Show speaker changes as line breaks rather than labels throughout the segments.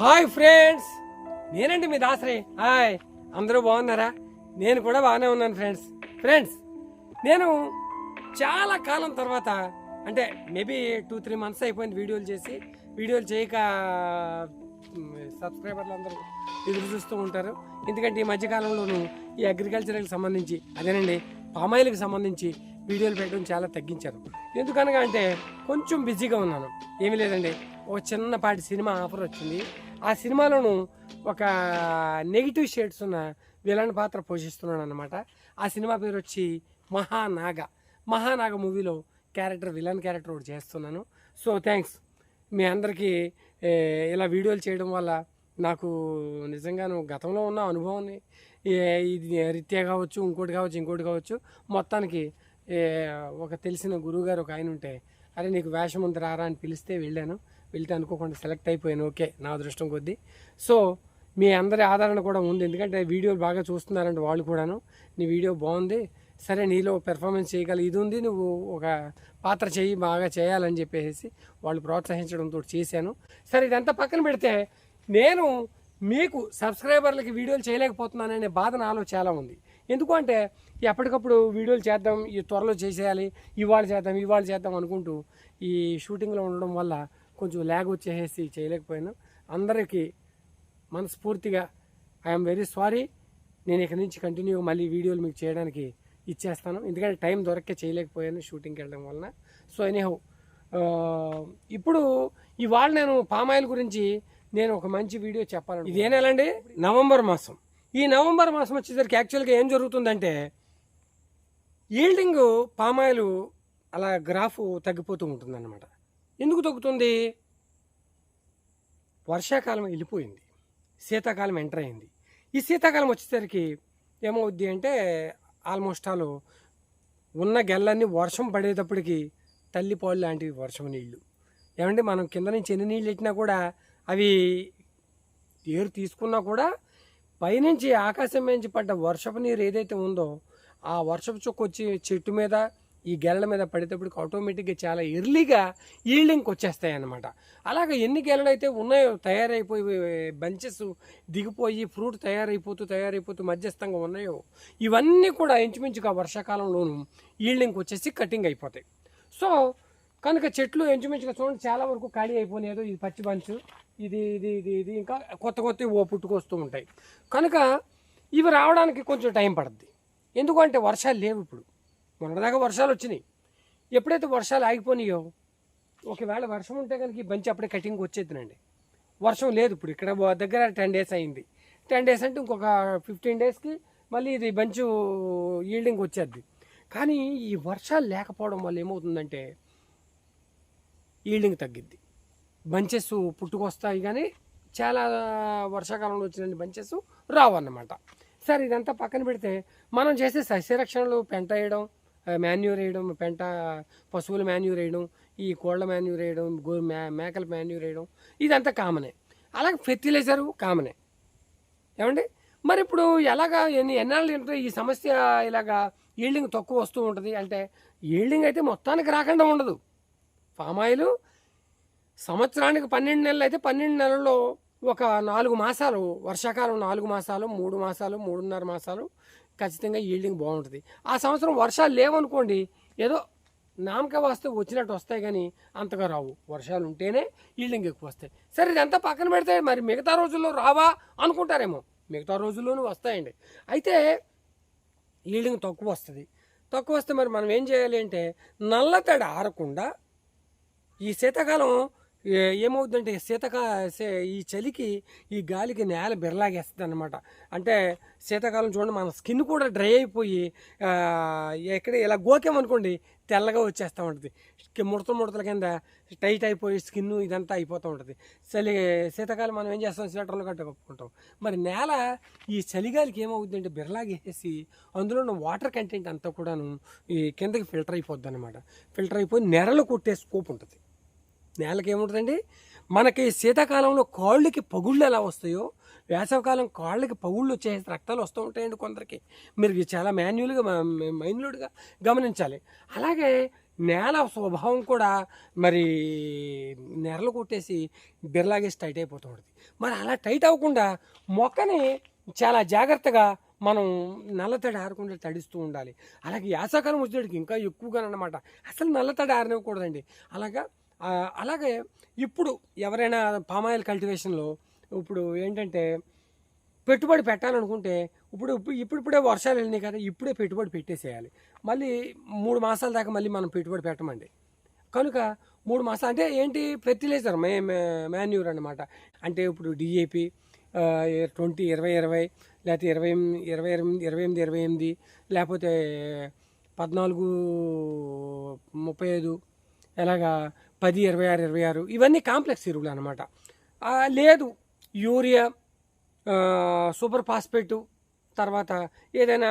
Hi friends. నేనండి మీ Dasari. Hi. అందరూ బాగున్నారా? నేను కూడా బాగానే ఉన్నాను ఫ్రెండ్స్. ఫ్రెండ్స్ నేను చాలా కాలం తర్వాత అంటే మేబీ టూ త్రీ మంత్స్ అయిపోయింది వీడియోలు చేసి. వీడియోలు చేయక సబ్స్క్రైబర్లు అందరూ ఎదురు చూస్తూ ఉంటారు. ఎందుకంటే ఈ మధ్యకాలంలోనూ ఈ అగ్రికల్చర్కి సంబంధించి అదేనండి పామాయిల్కి సంబంధించి వీడియోలు పెట్టడం చాలా తగ్గించారు. ఎందుకనగా అంటే కొంచెం బిజీగా ఉన్నాను. ఏమీ లేదండి. ఒక చిన్నపాటి సినిమా ఆఫర్ వచ్చింది. ఆ సినిమాలోను ఒక నెగిటివ్ షేడ్స్ ఉన్న విలన్ పాత్ర పోషిస్తున్నాను అనమాట ఆ సినిమా పేరు వచ్చి మహానాగ. మహానాగ మూవీలో క్యారెక్టర్ విలన్ క్యారెక్టర్ ఒకటి చేస్తున్నాను. So thanks. మీ అందరికీ ఇలా వీడియోలు చేయడం వల్ల నాకు నిజంగాను గతంలో ఉన్న అనుభవాన్ని ఇది రీత్యా కావచ్చు ఇంకోటి కావచ్చు ఇంకోటి కావచ్చు మొత్తానికి ఒక తెలిసిన గురువుగారు ఒక ఆయన ఉంటే అరే నీకు వేషం ఉంది రారా అని పిలిస్తే వెళ్ళాను. వెళ్తే అనుకోకుండా సెలెక్ట్ అయిపోయాను. ఓకే నా అదృష్టం కొద్దీ. సో మీ అందరి ఆదరణ కూడా ఉంది. ఎందుకంటే వీడియోలు బాగా చూస్తున్నారంటే వాళ్ళు కూడాను. నీ వీడియో బాగుంది. సరే నీలో పెర్ఫార్మెన్స్ చేయగల ఇది ఉంది. నువ్వు ఒక పాత్ర చేయి బాగా చేయాలని చెప్పేసి వాళ్ళు ప్రోత్సహించడంతో చేశాను. సరే ఇదంతా పక్కన పెడితే నేను మీకు సబ్స్క్రైబర్లకి వీడియోలు చేయలేకపోతున్నాననే బాధ నాలో చాలా ఉంది. ఎందుకు అంటే ఎప్పటికప్పుడు వీడియోలు చేద్దాం ఈ త్వరలో చేసేయాలి ఇవాళ చేద్దాం ఇవాళ చేద్దాం అనుకుంటూ ఈ షూటింగ్లో ఉండడం వల్ల కొంచెం ల్యాగ్ వచ్చేసి చేయలేకపోయాను. అందరికీ మనస్ఫూర్తిగా ఐఎమ్ వెరీ సారీ నేను ఇక్కడి నుంచి కంటిన్యూ మళ్ళీ వీడియోలు మీకు చేయడానికి ఇచ్చేస్తాను. ఎందుకంటే టైం దొరక్క చేయలేకపోయాను షూటింగ్కి వెళ్ళడం వలన. సో ఎనీహౌ ఇప్పుడు ఇవాళ నేను పామాయిల్ గురించి నేను ఒక మంచి వీడియో చెప్పాలను ఇది ఏ నెల అండి నవంబర్ మాసం. ఈ నవంబర్ మాసం వచ్చేసరికి యాక్చువల్గా ఏం జరుగుతుందంటే ఈల్డింగ్ పామాయిల్ అలా గ్రాఫ్ తగ్గిపోతూ ఉంటుందన్నమాట. ఎందుకు తగ్గుతుంది? వర్షాకాలం వెళ్ళిపోయింది. శీతాకాలం ఎంటర్ అయింది. ఈ శీతాకాలం వచ్చేసరికి ఏమవుద్ది అంటే ఆల్మోస్ట్ ఆల్ ఉన్న గెల్లన్నీ వర్షం పడేటప్పటికి తల్లిపాళ్ళు లాంటివి వర్షం నీళ్ళు. ఏమంటే మనం కింద నుంచి ఎన్ని నీళ్ళు ఎట్టినా కూడా అవి ఏరు తీసుకున్నా కూడా పైనుంచి ఆకాశం నుంచి పడ్డ వర్షపు నీరు ఏదైతే ఉందో ఆ వర్షపు చుక్క వచ్చి చెట్టు మీద ఈ గెలల మీద పడేటప్పుడు ఆటోమేటిక్గా చాలా ఎర్లీగా ఈల్డింగ్కి వచ్చేస్తాయి అన్నమాట అలాగే ఎన్ని గెలలు అయితే ఉన్నాయో తయారైపోయి బంచెస్ దిగిపోయి ఫ్రూట్ తయారైపోతూ తయారైపోతూ మధ్యస్థంగా ఉన్నాయో ఇవన్నీ కూడా ఇంచుమించుగా వర్షాకాలంలోనూ ఈల్డింగ్కి వచ్చేసి కటింగ్ అయిపోతాయి. సో కనుక చెట్లు ఇంచుమించుగా చూడండి చాలా వరకు ఖాళీ అయిపోయినాయో ఇది పచ్చి బంచు ఇది ఇది ఇది ఇది ఇంకా కొత్త కొత్త ఓ పుట్టుకొస్తూ ఉంటాయి. కనుక ఇవి రావడానికి కొంచెం టైం పడుద్ది. ఎందుకంటే వర్షాలు లేవు ఇప్పుడు. మొన్నదాకా వర్షాలు వచ్చినాయి ఎప్పుడైతే వర్షాలు ఆగిపోయినాయో ఒకవేళ వర్షం ఉంటే కనుక ఈ బంచి అప్పుడే కటింగ్ వచ్చేద్దునండి. వర్షం లేదు ఇప్పుడు ఇక్కడ దగ్గర టెన్ డేస్ అయింది. టెన్ డేస్ అంటే ఇంకొక ఫిఫ్టీన్ డేస్కి మళ్ళీ ఇది బంచు ఈల్డింగ్ వచ్చేద్ది. కానీ ఈ వర్షాలు లేకపోవడం వల్ల ఏమవుతుందంటే ఈల్డింగ్ తగ్గిద్ది. బంచెస్ పుట్టుకొస్తాయి కానీ చాలా వర్షాకాలంలో వచ్చిన బంచెస్ రావన్నమాట. సరే ఇదంతా పక్కన పెడితే మనం చేసే సస్యరక్షణలు పెంట వేయడం మాన్యూర్ వేయడం పెంట పశువుల మాన్యూర్ వేయడం ఈ కోళ్ళ మాన్యూర్ వేయడం గో మే మేకల మాన్యూర్ వేయడం ఇదంతా కామనే. అలాగే ఫెర్టిలైజరు కామనే. ఏమండి? మరి ఇప్పుడు ఎలాగా ఎన్ని ఎన్నాళ్ళు ఏంటంటే ఈ సమస్య ఇలాగా ఈల్డింగ్ తక్కువ వస్తూ ఉంటుంది. అంటే ఈల్డింగ్ అయితే మొత్తానికి రాకుండా ఉండదు. పామాయిల్ సంవత్సరానికి పన్నెండు నెలలు అయితే పన్నెండు నెలల్లో ఒక నాలుగు మాసాలు వర్షాకాలం నాలుగు మాసాలు మూడు మాసాలు మూడున్నర మాసాలు ఖచ్చితంగా ఈల్డింగ్ బాగుంటుంది. ఆ సంవత్సరం వర్షాలు లేవనుకోండి ఏదో నామక వస్తే వచ్చినట్టు వస్తాయి కానీ అంతగా రావు. వర్షాలు ఉంటేనే ఈల్డింగ్ ఎక్కువ వస్తాయి. సరే ఇదంతా పక్కన పెడితే మరి మిగతా రోజుల్లో రావా అనుకుంటారేమో. మిగతా రోజుల్లోనూ వస్తాయండి. అయితే ఈల్డింగ్ తక్కువ వస్తుంది. తక్కువ వస్తే మరి మనం ఏం చేయాలి అంటే నల్లతడి ఆరకుండా ఈ శీతాకాలం ఏమవుతుందంటే శీతకా ఈ చలికి ఈ గాలికి నేల బిరలాగేస్తుంది అనమాట అంటే శీతాకాలం చూడండి మన స్కిన్ కూడా డ్రై అయిపోయి ఎక్కడ ఇలా గోకేమనుకోండి తెల్లగా వచ్చేస్తూ ఉంటుంది. ముడత ముడతల కింద టైట్ అయిపోయి స్కిన్ ఇదంతా అయిపోతూ ఉంటుంది. చలి శీతాకాలం మనం ఏం చేస్తాం? స్వెటర్లు గట్ట కప్పుకుంటాం మరి నేల ఈ చలిగాలికి ఏమవుతుందంటే బిరలాగేసి అందులో ఉన్న వాటర్ కంటెంట్ అంతా కూడాను ఈ కిందకి ఫిల్టర్ అయిపోద్ది అనమాట ఫిల్టర్ అయిపోయి నెరలు కొట్టే స్కోప్ ఉంటుంది. నేలకి ఏముంటుందండి మనకి శీతాకాలంలో కాళ్ళకి పగుళ్ళు ఎలా వస్తాయో వేసవకాలం కాళ్ళకి పగుళ్ళు వచ్చే రక్తాలు వస్తూ ఉంటాయండి కొందరికి. మీరు చాలా మాన్యువల్గా మైన్యూడ్గా గమనించాలి. అలాగే నేల స్వభావం కూడా మరి నెరలు కొట్టేసి బిర్లాగేసి టైట్ అయిపోతూ ఉంటుంది. మరి అలా టైట్ అవ్వకుండా మొక్కని చాలా జాగ్రత్తగా మనం నల్లతడి ఆరకుండా తడిస్తూ ఉండాలి. అలాగే యాసకాలం వచ్చేటికి ఇంకా ఎక్కువగా అన్నమాట అసలు నల్లతడి ఆరనివ్వకూడదండి. అలాగా అలాగే ఇప్పుడు ఎవరైనా పామాయిల్ కల్టివేషన్లో ఇప్పుడు ఏంటంటే పెట్టుబడి పెట్టాలనుకుంటే ఇప్పుడు ఇప్పుడిప్పుడే వర్షాలు వెళ్ళినాయి కదా ఇప్పుడే పెట్టుబడి పెట్టేసేయాలి. మళ్ళీ మూడు మాసాల దాకా మళ్ళీ మనం పెట్టుబడి పెట్టమండి. కనుక మూడు మాసాలు అంటే ఏంటి ఫెర్టిలైజర్ మే మాన్యూర్ అన్నమాట. అంటే ఇప్పుడు డిఏపి ట్వంటీ ఇరవై ఇరవై లేకపోతే ఇరవై ఇరవై ఇరవై ఎనిమిది ఇరవై ఎనిమిది లేకపోతే పద్నాలుగు ముప్పై ఐదు ఎలాగా పది ఇరవై ఆరు ఇరవై ఆరు ఇవన్నీ కాంప్లెక్స్ ఎరువులు అనమాట లేదు యూరియా సూపర్ ఫాస్ఫేట్ తర్వాత ఏదైనా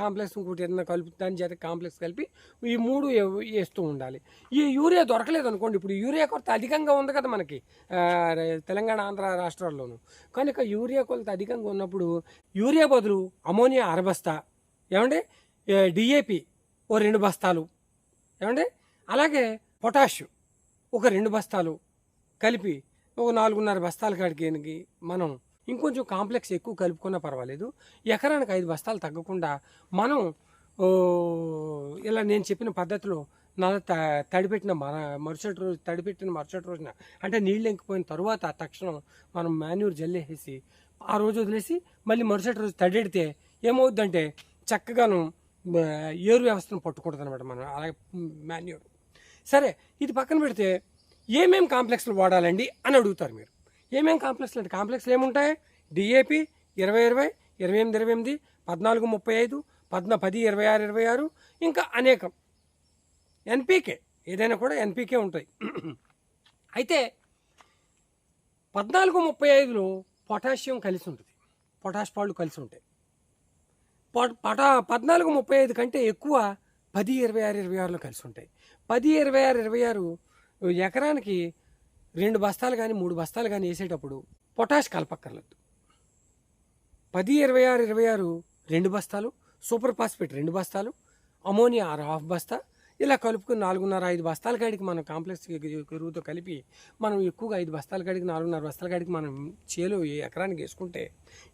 కాంప్లెక్స్ ఇంకోటి ఏదైనా కలిపి దాని చేత కాంప్లెక్స్ కలిపి ఈ మూడు వేస్తూ ఉండాలి. ఈ యూరియా దొరకలేదు అనుకోండి ఇప్పుడు యూరియా కొరత అధికంగా ఉంది కదా మనకి తెలంగాణ ఆంధ్ర రాష్ట్రాల్లోనూ. కనుక యూరియా కొరత అధికంగా ఉన్నప్పుడు యూరియా బదులు అమోనియా అరబస్తా ఏమండి? డిఏపి ఓ రెండు బస్తాలు ఏమండి? అలాగే పొటాష్ ఒక రెండు బస్తాలు కలిపి ఒక నాలుగున్నర బస్తాల కాడికి మనం ఇంకొంచెం కాంప్లెక్స్ ఎక్కువ కలుపుకున్నా పర్వాలేదు. ఎకరానికి ఐదు బస్తాలు తగ్గకుండా మనం ఇలా నేను చెప్పిన పద్ధతిలో నల్ల త- తడిపెట్టిన మర మరుసటి రోజు తడిపెట్టిన మరుసటి రోజున అంటే నీళ్ళు ఎంకిపోయిన తర్వాత తక్షణం మనం మాన్యూర్ జల్లేసేసి ఆ రోజు వదిలేసి మళ్ళీ మరుసటి రోజు తడెడితే ఏమవుద్దంటే చక్కగాను ఏరు వ్యవస్థను పట్టుకుంటుంది అనమాట మనం. అలాగే మాన్యూర్. సరే ఇది పక్కన పెడితే ఏమేం కాంప్లెక్స్లు వాడాలండి అని అడుగుతారు మీరు. ఏమేం కాంప్లెక్స్లు అంటే కాంప్లెక్స్లు ఏముంటాయి? డిఏపి ఇరవై ఇరవై ఇరవై ఎనిమిది ఇరవై ఎనిమిది పద్నాలుగు ముప్పై ఐదు పద్న పది ఇరవై ఆరు ఇరవై ఆరు ఇంకా అనేకం. ఎన్పీకే ఏదైనా కూడా ఎన్పీకే ఉంటాయి. అయితే పద్నాలుగు ముప్పై ఐదులో పొటాషియం కలిసి ఉంటుంది. పొటాష్ పాళ్ళు కలిసి ఉంటాయి. పొట పటా పద్నాలుగు ముప్పై ఐదు కంటే ఎక్కువ పది ఇరవై ఆరు ఇరవై ఆరులో కలిసి ఉంటాయి. పది ఇరవై ఆరు ఇరవై ఆరు ఎకరానికి రెండు బస్తాలు కానీ మూడు బస్తాలు కానీ వేసేటప్పుడు పొటాష్ కలపక్కర్లేదు. పది ఇరవై ఆరు ఇరవై ఆరు రెండు బస్తాలు సూపర్ ఫాస్ఫేట్ రెండు బస్తాలు అమోనియా ఆరు హాఫ్ బస్తా ఇలా కలుపుకుని నాలుగున్నర ఐదు బస్తాల కాడికి మనం కాంప్లెక్స్ ఎరువుతో కలిపి మనం ఎక్కువగా ఐదు బస్తాల కాడికి నాలుగున్నర బస్తాల కాడికి మనం చేలో ఈ ఎకరానికి వేసుకుంటే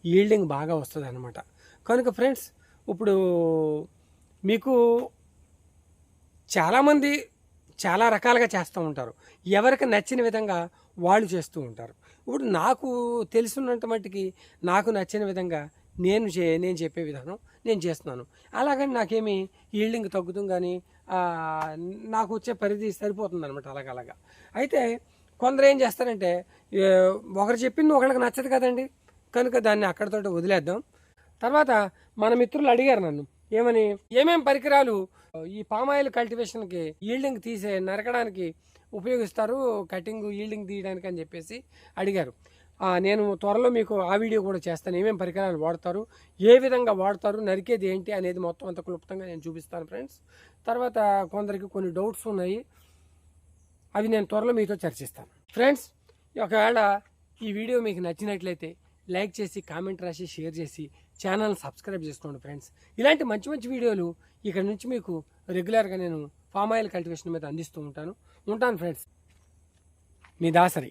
ఈల్డింగ్ బాగా వస్తుంది అనమాట కనుక ఫ్రెండ్స్ ఇప్పుడు మీకు చాలామంది చాలా రకాలుగా చేస్తూ ఉంటారు. ఎవరికి నచ్చిన విధంగా వాళ్ళు చేస్తూ ఉంటారు. ఇప్పుడు నాకు తెలుసున్నంత మట్టుకి నాకు నచ్చిన విధంగా నేను చే నేను చెప్పే విధానం నేను చేస్తున్నాను. అలాగని నాకేమి ఈల్డింగ్ తగ్గుతుంది కానీ నాకు వచ్చే పరిధి సరిపోతుంది అనమాట అలాగలాగా అయితే కొందరు ఏం చేస్తారంటే ఒకరు చెప్పింది ఒకరికి నచ్చదు కదండి. కనుక దాన్ని అక్కడితో వదిలేద్దాం. తర్వాత మన మిత్రులు అడిగారు నన్ను ఏమని ఏమేం పరికరాలు ఈ పామాయిల్ కల్టివేషన్కి ఈల్డింగ్ తీసే నరకడానికి ఉపయోగిస్తారు. కటింగ్ ఈల్డింగ్ తీయడానికి అని చెప్పేసి అడిగారు. నేను త్వరలో మీకు ఆ వీడియో కూడా చేస్తాను. ఏమేమి పరికరాలు వాడతారు? ఏ విధంగా వాడతారు? నరికేది ఏంటి అనేది మొత్తం అంత క్లుప్తంగా నేను చూపిస్తాను ఫ్రెండ్స్. తర్వాత కొందరికి కొన్ని డౌట్స్ ఉన్నాయి. అవి నేను త్వరలో మీతో చర్చిస్తాను. ఫ్రెండ్స్ ఒకవేళ ఈ వీడియో మీకు నచ్చినట్లయితే లైక్ చేసి కామెంట్ రాసి షేర్ చేసి ఛానల్ సబ్స్క్రైబ్ చేసుకోండి ఫ్రెండ్స్. ఇలాంటి మంచి మంచి వీడియోలు ఇక్కడ నుంచి మీకు రెగ్యులర్గా నేను ఫామ్ ఆయిల్ కల్టివేషన్ మీద అందిస్తూ ఉంటాను. ఉంటాను ఫ్రెండ్స్. మీ దాసరి.